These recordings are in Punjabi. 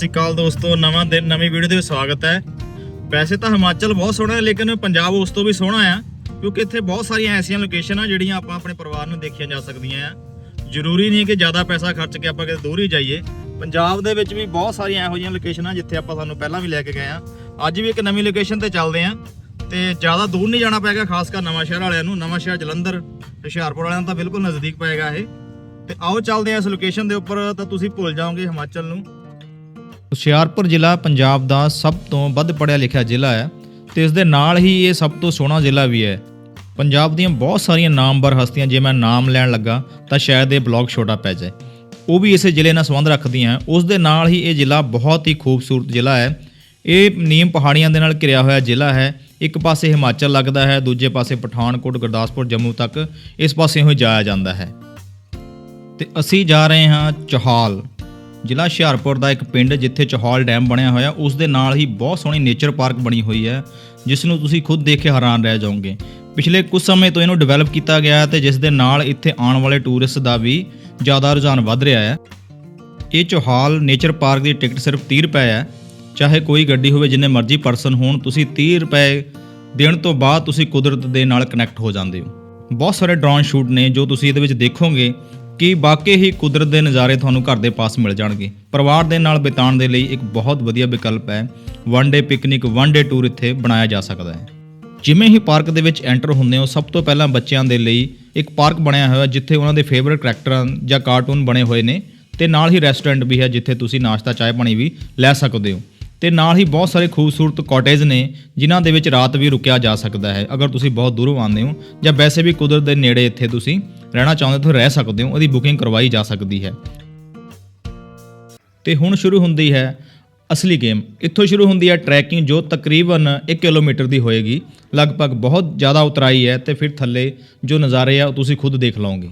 ਸ਼੍ਰੀ ਅਕਾਲ ਦੋਸਤੋ, ਨਵਾਂ ਦਿਨ, ਨਵੀਂ ਵੀਡੀਓ ਦੇ ਵਿੱਚ ਸਵਾਗਤ ਹੈ। ਵੈਸੇ ਤਾਂ ਹਿਮਾਚਲ ਬਹੁਤ ਸੋਹਣਾ ਹੈ, ਲੇਕਿਨ ਪੰਜਾਬ ਉਸ ਤੋਂ ਵੀ ਸੋਹਣਾ ਆ, ਕਿਉਂਕਿ ਇੱਥੇ ਬਹੁਤ ਸਾਰੀਆਂ ਐਸੀਆਂ ਲੋਕੇਸ਼ਨ ਆ ਜਿਹੜੀਆਂ ਆਪਾਂ ਆਪਣੇ ਪਰਿਵਾਰ ਨੂੰ ਦੇਖੀਆਂ ਜਾ ਸਕਦੀਆਂ ਆ। ਜ਼ਰੂਰੀ ਨਹੀਂ ਕਿ ਜ਼ਿਆਦਾ ਪੈਸਾ ਖਰਚ ਕੇ ਆਪਾਂ ਕਿਤੇ ਦੂਰ ਹੀ ਜਾਈਏ। ਪੰਜਾਬ ਦੇ ਵਿੱਚ ਵੀ ਬਹੁਤ ਸਾਰੀਆਂ ਇਹੋ ਜਿਹੀਆਂ ਲੋਕੇਸ਼ਨਾਂ ਜਿੱਥੇ ਆਪਾਂ ਸਾਨੂੰ ਪਹਿਲਾਂ ਵੀ ਲੈ ਕੇ ਗਏ ਆ। ਅੱਜ ਵੀ ਇੱਕ ਨਵੀਂ ਲੋਕੇਸ਼ਨ ਤੇ ਚੱਲਦੇ ਆ, ਤੇ ਜ਼ਿਆਦਾ ਦੂਰ ਨਹੀਂ ਜਾਣਾ ਪਏਗਾ, ਖਾਸ ਕਰ ਨਵਾਂ ਸ਼ਹਿਰ ਵਾਲਿਆਂ ਨੂੰ। ਨਵਾਂ ਸ਼ਹਿਰ ਜਲੰਧਰ, ਹੁਸ਼ਿਆਰਪੁਰ ਵਾਲਿਆਂ ਨੂੰ ਤਾਂ ਬਿਲਕੁਲ ਨਜ਼ਦੀਕ ਪਏਗਾ ਇਹ। ਤੇ ਆਓ ਚੱਲਦੇ ਆ ਇਸ ਲੋਕੇਸ਼ਨ ਦੇ ਉੱਪਰ, ਤਾਂ ਤੁਸੀਂ ਭੁੱਲ ਜਾਓਗੇ ਹਿਮਾਚਲ ਨੂੰ। ਹੁਸ਼ਿਆਰਪੁਰ ਜ਼ਿਲ੍ਹਾ ਪੰਜਾਬ ਦਾ ਸਭ ਤੋਂ ਵੱਧ ਪੜ੍ਹਿਆ ਲਿਖਿਆ ਜ਼ਿਲ੍ਹਾ ਹੈ ਤੇ ਇਸ ਦੇ ਨਾਲ ਹੀ ਇਹ ਸਭ ਤੋਂ ਸੋਹਣਾ ਜ਼ਿਲ੍ਹਾ ਵੀ ਹੈ। ਪੰਜਾਬ ਦੀਆਂ ਬਹੁਤ ਸਾਰੀਆਂ ਨਾਮਵਰ ਹਸਤੀਆਂ, ਜੇ ਮੈਂ ਨਾਮ ਲੈਣ ਲੱਗਾ, ਤਾਂ ਸ਼ਾਇਦ ਇਹ ਬਲੌਗ ਛੋਟਾ ਪੈ ਜਾਏ। ਉਹ ਵੀ ਇਸੇ ਜ਼ਿਲ੍ਹੇ ਨਾਲ ਸੰਬੰਧ ਰੱਖਦੀਆਂ ਉਸ ਦੇ ਨਾਲ ਹੀ ਇਹ ਜ਼ਿਲ੍ਹਾ ਬਹੁਤ ਹੀ ਖੂਬਸੂਰਤ ਜ਼ਿਲ੍ਹਾ ਹੈ। ਇਹ ਨੀਮ ਪਹਾੜੀਆਂ ਦੇ ਨਾਲ ਘਿਰਿਆ ਹੋਇਆ ਜ਼ਿਲ੍ਹਾ ਹੈ। ਇੱਕ ਪਾਸੇ ਹਿਮਾਚਲ ਲੱਗਦਾ ਹੈ, ਦੂਜੇ ਪਾਸੇ ਪਠਾਨਕੋਟ, ਗੁਰਦਾਸਪੁਰ, ਜੰਮੂ ਤੱਕ ਇਸ ਪਾਸੇ ਹੀ ਜਾਇਆ ਜਾਂਦਾ ਹੈ। ਤੇ ਅਸੀਂ ਜਾ ਰਹੇ ਹਾਂ ਚੌਹਾਲ। ਜ਼ਿਲ੍ਹਾ ਹੁਸ਼ਿਆਰਪੁਰ ਦਾ ਇੱਕ ਪਿੰਡ ਜਿੱਥੇ ਚੌਹਾਲ ਡੈਮ ਬਣਿਆ ਹੋਇਆ, ਉਸ ਦੇ ਨਾਲ ਹੀ ਬਹੁਤ ਸੋਹਣੀ ਨੇਚਰ ਪਾਰਕ ਬਣੀ ਹੋਈ ਹੈ, ਜਿਸ ਨੂੰ ਤੁਸੀਂ ਖੁਦ ਦੇਖ ਕੇ ਹੈਰਾਨ ਰਹਿ ਜਾਓਗੇ। ਪਿਛਲੇ ਕੁਝ ਸਮੇਂ ਤੋਂ ਇਹਨੂੰ ਡਿਵੈਲਪ ਕੀਤਾ ਗਿਆ ਹੈ ਤੇ ਜਿਸ ਦੇ ਨਾਲ ਇੱਥੇ ਆਉਣ ਵਾਲੇ ਟੂਰਿਸਟ ਦਾ ਵੀ ਜ਼ਿਆਦਾ ਰੁਝਾਨ ਵੱਧ ਰਿਹਾ ਹੈ। ਇਹ ਚੌਹਾਲ ਨੇਚਰ ਪਾਰਕ ਦੀ ਟਿਕਟ ਸਿਰਫ 30 ਰੁਪਏ ਹੈ। ਚਾਹੇ ਕੋਈ ਗੱਡੀ ਹੋਵੇ, ਜਿੰਨੇ ਮਰਜ਼ੀ ਪਰਸਨ ਹੋਣ, ਤੁਸੀਂ 30 ਰੁਪਏ ਦੇਣ ਤੋਂ ਬਾਅਦ ਤੁਸੀਂ ਕੁਦਰਤ ਦੇ ਨਾਲ ਕਨੈਕਟ ਹੋ ਜਾਂਦੇ ਹੋ। ਬਹੁਤ ਸਾਰੇ ਡਰੋਨ ਸ਼ੂਟ ਨੇ ਜੋ ਤੁਸੀਂ ਇਹਦੇ ਵਿੱਚ ਦੇਖੋਗੇ ਕਿ ਵਾਕਈ ਹੀ ਕੁਦਰਤ ਦੇ ਨਜ਼ਾਰੇ ਤੁਹਾਨੂੰ ਘਰ ਦੇ ਪਾਸ ਮਿਲ ਜਾਣਗੇ। ਪਰਿਵਾਰ ਦੇ ਨਾਲ ਬਿਤਾਉਣ ਦੇ ਲਈ ਇੱਕ ਬਹੁਤ ਵਧੀਆ ਵਿਕਲਪ ਹੈ। One day picnic one day tour ਇੱਥੇ ਬਣਾਇਆ ਜਾ ਸਕਦਾ ਹੈ। ਜਿਵੇਂ ਹੀ ਪਾਰਕ ਦੇ ਵਿੱਚ ਐਂਟਰ ਹੁੰਦੇ ਹੋ, ਸਭ ਤੋਂ ਪਹਿਲਾਂ ਬੱਚਿਆਂ ਦੇ ਲਈ ਇੱਕ ਪਾਰਕ ਬਣਿਆ ਹੋਇਆ ਜਿੱਥੇ ਉਹਨਾਂ ਦੇ ਫੇਵਰਿਟ ਕਰੈਕਟਰਾਂ ਜਾਂ ਕਾਰਟੂਨ ਬਣੇ ਹੋਏ ਨੇ। ਤੇ ਨਾਲ ਹੀ ਰੈਸਟੋਰੈਂਟ ਵੀ ਹੈ ਜਿੱਥੇ ਤੁਸੀਂ ਨਾਸ਼ਤਾ, ਚਾਹ, ਪਾਣੀ ਵੀ ਲੈ ਸਕਦੇ ਹੋ। ਤੇ ਨਾਲ ਹੀ ਬਹੁਤ ਸਾਰੇ ਖੂਬਸੂਰਤ ਕਾਟੇਜ ਨੇ, ਜਿਨ੍ਹਾਂ ਦੇ ਵਿੱਚ ਰਾਤ ਵੀ ਰੁਕਿਆ ਜਾ ਸਕਦਾ ਹੈ। ਅਗਰ ਤੁਸੀਂ ਬਹੁਤ ਦੂਰੋਂ ਆਉਂਦੇ ਹੋ ਜਾਂ ਵੈਸੇ ਵੀ ਕੁਦਰਤ ਦੇ ਨੇੜੇ ਇੱਥੇ ਤੁਸੀਂ ਰਹਿਣਾ ਚਾਹੁੰਦੇ ਹੋ ਰਹਿ ਸਕਦੇ ਹੋ, ਉਹਦੀ ਬੁਕਿੰਗ ਕਰਵਾਈ ਜਾ ਸਕਦੀ ਹੈ। ਤੇ ਹੁਣ ਸ਼ੁਰੂ ਹੁੰਦੀ ਹੈ ਅਸਲੀ ਗੇਮ ਇੱਥੋਂ ਸ਼ੁਰੂ ਹੁੰਦੀ ਹੈ ਟਰੈਕਿੰਗ ਜੋ ਤਕਰੀਬਨ 1 ਕਿਲੋਮੀਟਰ ਦੀ ਹੋਏਗੀ। ਲਗਭਗ ਬਹੁਤ ਜ਼ਿਆਦਾ ਉਤਰਾਈ ਹੈ ਤੇ ਫਿਰ ਥੱਲੇ ਜੋ ਨਜ਼ਾਰੇ ਆ ਉਹ ਤੁਸੀਂ ਖੁਦ ਦੇਖ ਲਓਗੇ।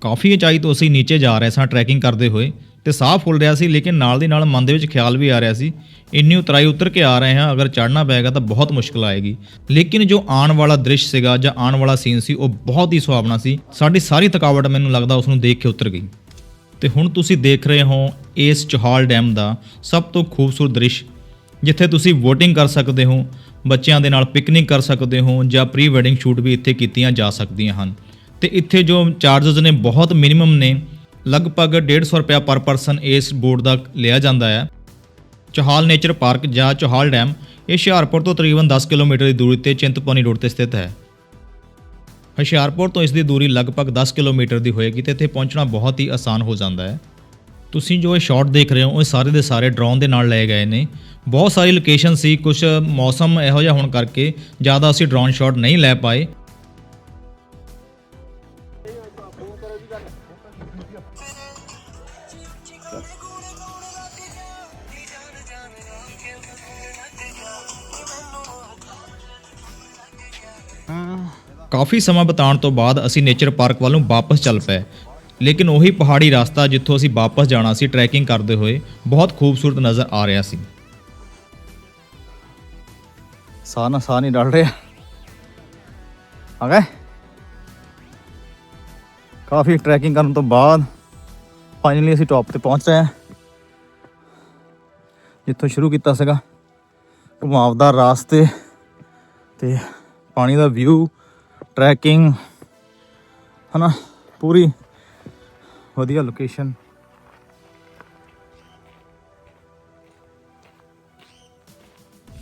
ਕਾਫੀ ਉਚਾਈ ਤੋਂ ਅਸੀਂ ਨੀਚੇ ਜਾ ਰਹੇ ਸਾਂ ਟਰੈਕਿੰਗ ਕਰਦੇ ਹੋਏ। ਤੇ ਸਾਹ ਫੁੱਲ ਰਿਹਾ ਸੀ, ਲੇਕਿਨ ਨਾਲ ਦੀ ਨਾਲ ਮਨ ਦੇ ਵਿੱਚ ਖਿਆਲ ਵੀ ਆ ਰਿਹਾ ਸੀ। ਇੰਨੀ ਉਤਰਾਈ ਉਤਰ ਕੇ ਆ ਰਹੇ ਹਾਂ, ਅਗਰ ਚੜ੍ਹਨਾ ਪਏਗਾ ਤਾਂ ਬਹੁਤ ਮੁਸ਼ਕਲ ਆਏਗੀ। ਲੇਕਿਨ ਜੋ ਆਉਣ ਵਾਲਾ ਦ੍ਰਿਸ਼ ਸੀਗਾ ਜਾਂ ਆਉਣ ਵਾਲਾ ਸੀਨ ਸੀ, ਉਹ ਬਹੁਤ ਹੀ ਸੁਹਾਵਣਾ ਸੀ। ਸਾਡੀ ਸਾਰੀ ਥਕਾਵਟ ਮੈਨੂੰ ਲੱਗਦਾ ਉਸ ਨੂੰ ਦੇਖ ਕੇ ਉਤਰ ਗਈ। ਤੇ ਹੁਣ ਤੁਸੀਂ ਦੇਖ ਰਹੇ ਹੋ ਇਸ ਚੌਹਾਲ ਡੈਮ ਦਾ ਸਭ ਤੋਂ ਖੂਬਸੂਰਤ ਦ੍ਰਿਸ਼, ਜਿੱਥੇ ਤੁਸੀਂ VOTING ਕਰ ਸਕਦੇ ਹੋ, ਬੱਚਿਆਂ ਦੇ ਨਾਲ ਪਿਕਨਿਕ ਕਰ ਸਕਦੇ ਹੋ ਜਾਂ ਪ੍ਰੀ ਵੈਡਿੰਗ ਸ਼ੂਟ ਵੀ ਇੱਥੇ ਕੀਤੀਆਂ ਜਾ ਸਕਦੀਆਂ ਹਨ। ਤੇ ਇੱਥੇ ਜੋ ਚਾਰजेस ਨੇ ਬਹੁਤ ਮਿਨੀਮਮ ਨੇ ਲਗਭਗ 150 ਰੁਪਿਆ ਪਰ ਪਰਸਨ ਇਸ ਬੋਟ ਦਾ ਲਿਆ ਜਾਂਦਾ ਹੈ। ਚੌਹਾਲ ਨੇਚਰ ਪਾਰਕ ਜਾਂ ਚੌਹਾਲ ਡੈਮ, ਇਹ ਹੁਸ਼ਿਆਰਪੁਰ ਤੋਂ ਤਕਰੀਬਨ 10 ਕਿਲੋਮੀਟਰ ਦੀ ਦੂਰੀ ਤੇ ਚਿੰਤਪੁਰਨੀ ਰੋਡ ਤੇ ਸਥਿਤ ਹੈ। ਹੁਸ਼ਿਆਰਪੁਰ ਤੋਂ ਇਸ ਦੀ ਦੂਰੀ ਲਗਭਗ 10 ਕਿਲੋਮੀਟਰ ਦੀ ਹੋਏਗੀ ਤੇ ਇੱਥੇ ਪਹੁੰਚਣਾ ਬਹੁਤ ਹੀ ਆਸਾਨ ਹੋ ਜਾਂਦਾ ਹੈ। ਤੁਸੀਂ ਜੋ ਇਹ ਸ਼ਾਟ ਦੇਖ ਰਹੇ ਹੋ, ਇਹ ਸਾਰੇ ਦੇ ਸਾਰੇ ਡਰੋਨ ਦੇ ਨਾਲ ਲਏ ਗਏ ਨੇ। ਬਹੁਤ ਸਾਰੀ ਲੋਕੇਸ਼ਨ ਸੀ ਕੁਝ ਮੌਸਮ ਇਹੋ ਜਿਹਾ ਹੋਣ ਕਰਕੇ ਜ਼ਿਆਦਾ ਅਸੀਂ ਡਰੋਨ ਸ਼ਾਟ ਨਹੀਂ ਲੈ ਪਾਏ। ਕਾਫੀ ਸਮਾਂ ਬਿਤਾਉਣ ਤੋਂ ਬਾਅਦ ਅਸੀਂ ਨੇਚਰ ਪਾਰਕ ਵੱਲ ਨੂੰ ਵਾਪਸ ਚੱਲ ਪਏ। ਲੇਕਿਨ ਉਹੀ ਪਹਾੜੀ ਰਸਤਾ ਜਿੱਥੋਂ ਅਸੀਂ ਵਾਪਸ ਜਾਣਾ ਸੀ ਟਰੈਕਿੰਗ ਕਰਦੇ ਹੋਏ, ਬਹੁਤ ਖੂਬਸੂਰਤ ਨਜ਼ਰ ਆ ਰਿਹਾ ਸੀ। ਸਾਹ ਨਾ ਸਾਹ ਨਹੀਂ ਡਲ ਰਿਹਾ। ਆ ਗਏ? ਕਾਫੀ ਟਰੈਕਿੰਗ ਕਰਨ ਤੋਂ ਬਾਅਦ ਫਾਈਨਲੀ ਅਸੀਂ ਟੌਪ ਤੇ ਪਹੁੰਚ ਰਹੇ ਹਾਂ। ਜਿੱਥੋਂ ਸ਼ੁਰੂ ਕੀਤਾ ਸੀਗਾ ਘੁਮਾਵਦਾਰ ਰਾਸਤੇ ਤੇ ਪਾਣੀ ਦਾ ਵਿਊ ਟਰੈਕਿੰਗ ਹਨਾ, ਪੂਰੀ ਵਧੀਆ ਲੋਕੇਸ਼ਨ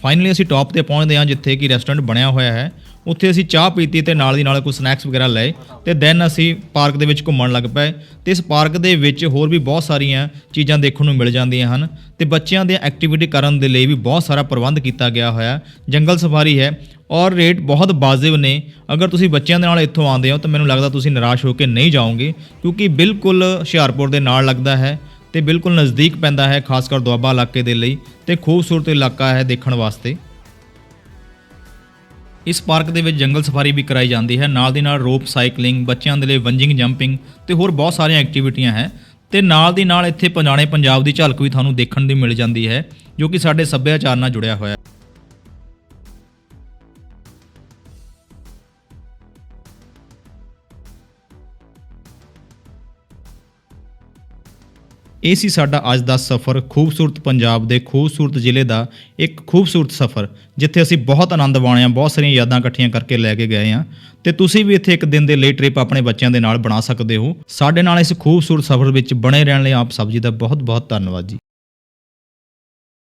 ਫਾਈਨਲੀ ਅਸੀਂ ਟੌਪ ਤੇ ਪਹੁੰਚਦੇ ਹਾਂ ਜਿੱਥੇ ਕਿ ਰੈਸਟੋਰੈਂਟ ਬਣਿਆ ਹੋਇਆ ਹੈ। ਉੱਥੇ ਅਸੀਂ ਚਾਹ ਪੀਤੀ ਤੇ ਨਾਲ ਦੀ ਨਾਲ ਕੁਝ ਸਨੈਕਸ ਵਗੈਰਾ ਲਏ ਤੇ ਦੈਨ ਅਸੀਂ ਪਾਰਕ ਦੇ ਵਿੱਚ ਘੁੰਮਣ ਲੱਗ ਪਏ ਤੇ ਇਸ ਪਾਰਕ ਦੇ ਵਿੱਚ ਹੋਰ ਵੀ ਬਹੁਤ ਸਾਰੀਆਂ ਚੀਜ਼ਾਂ ਦੇਖਣ ਨੂੰ ਮਿਲ ਜਾਂਦੀਆਂ ਹਨ ਤੇ ਬੱਚਿਆਂ ਦੇ ਐਕਟੀਵਿਟੀ ਕਰਨ ਦੇ ਲਈ ਵੀ ਬਹੁਤ ਸਾਰਾ ਪ੍ਰਬੰਧ ਕੀਤਾ ਗਿਆ ਹੋਇਆ ਜੰਗਲ ਸਫਾਰੀ ਹੈ ਔਰ ਰੇਟ ਬਹੁਤ ਵਾਜਿਬ ਨੇ। ਅਗਰ ਤੁਸੀਂ ਬੱਚਿਆਂ ਦੇ ਨਾਲ ਇੱਥੋਂ ਆਉਂਦੇ ਹੋ ਤਾਂ ਮੈਨੂੰ ਲੱਗਦਾ ਤੁਸੀਂ ਨਿਰਾਸ਼ ਹੋ ਕੇ ਨਹੀਂ ਜਾਓਗੇ ਕਿਉਂਕਿ ਬਿਲਕੁਲ ਹੁਸ਼ਿਆਰਪੁਰ ਦੇ ਨਾਲ ਲੱਗਦਾ ਹੈ ਤੇ ਬਿਲਕੁਲ ਨਜ਼ਦੀਕ ਪੈਂਦਾ ਹੈ, ਖਾਸ ਕਰ ਦੁਆਬਾ ਇਲਾਕੇ ਦੇ ਲਈ ਤੇ ਖੂਬਸੂਰਤ ਇਲਾਕਾ ਹੈ ਦੇਖਣ ਵਾਸਤੇ। ਇਸ ਪਾਰਕ ਦੇ ਵਿੱਚ ਜੰਗਲ ਸਫਾਰੀ ਵੀ ਕਰਾਈ ਜਾਂਦੀ ਹੈ। ਨਾਲ ਦੀ ਨਾਲ ਰੋਪ ਸਾਈਕਲਿੰਗ, ਬੱਚਿਆਂ ਦੇ ਲਈ ਵੰਜਿੰਗ, ਜੰਪਿੰਗ ਤੇ ਹੋਰ ਬਹੁਤ ਸਾਰੀਆਂ ਐਕਟੀਵਿਟੀਆਂ ਹੈ। ਤੇ ਨਾਲ ਦੀ ਨਾਲ ਇੱਥੇ ਪੰਜਾਣੇ ਪੰਜਾਬ ਦੀ ਝਲਕ ਵੀ ਤੁਹਾਨੂੰ ਦੇਖਣ ਦੀ ਮਿਲ ਜਾਂਦੀ ਹੈ, ਜੋ ਕਿ ਸਾਡੇ ਸੱਭਿਆਚਾਰ ਨਾਲ ਜੁੜਿਆ ਹੋਇਆ ਹੈ। ਇਹ ਸੀ ਸਾਡਾ ਅੱਜ ਦਾ ਸਫ਼ਰ, ਖੂਬਸੂਰਤ ਪੰਜਾਬ ਦੇ ਖੂਬਸੂਰਤ ਜ਼ਿਲ੍ਹੇ ਦਾ ਇੱਕ ਖੂਬਸੂਰਤ ਸਫ਼ਰ, ਜਿੱਥੇ ਅਸੀਂ ਬਹੁਤ ਆਨੰਦ ਮਾਣਿਆ, ਬਹੁਤ ਸਾਰੀਆਂ ਯਾਦਾਂ ਇਕੱਠੀਆਂ ਕਰਕੇ ਲੈ ਕੇ ਗਏ ਹਾਂ। ਤੇ ਤੁਸੀਂ ਵੀ ਇੱਥੇ ਇੱਕ ਦਿਨ ਦੇ ਲਈ ਟ੍ਰਿਪ ਆਪਣੇ ਬੱਚਿਆਂ ਦੇ ਨਾਲ ਬਣਾ ਸਕਦੇ ਹੋ। ਸਾਡੇ ਨਾਲ ਇਸ ਖੂਬਸੂਰਤ ਸਫ਼ਰ ਵਿੱਚ ਬਣੇ ਰਹਿਣ ਲਈ ਆਪ ਸਭ ਜੀ ਦਾ ਬਹੁਤ ਬਹੁਤ ਧੰਨਵਾਦ ਜੀ।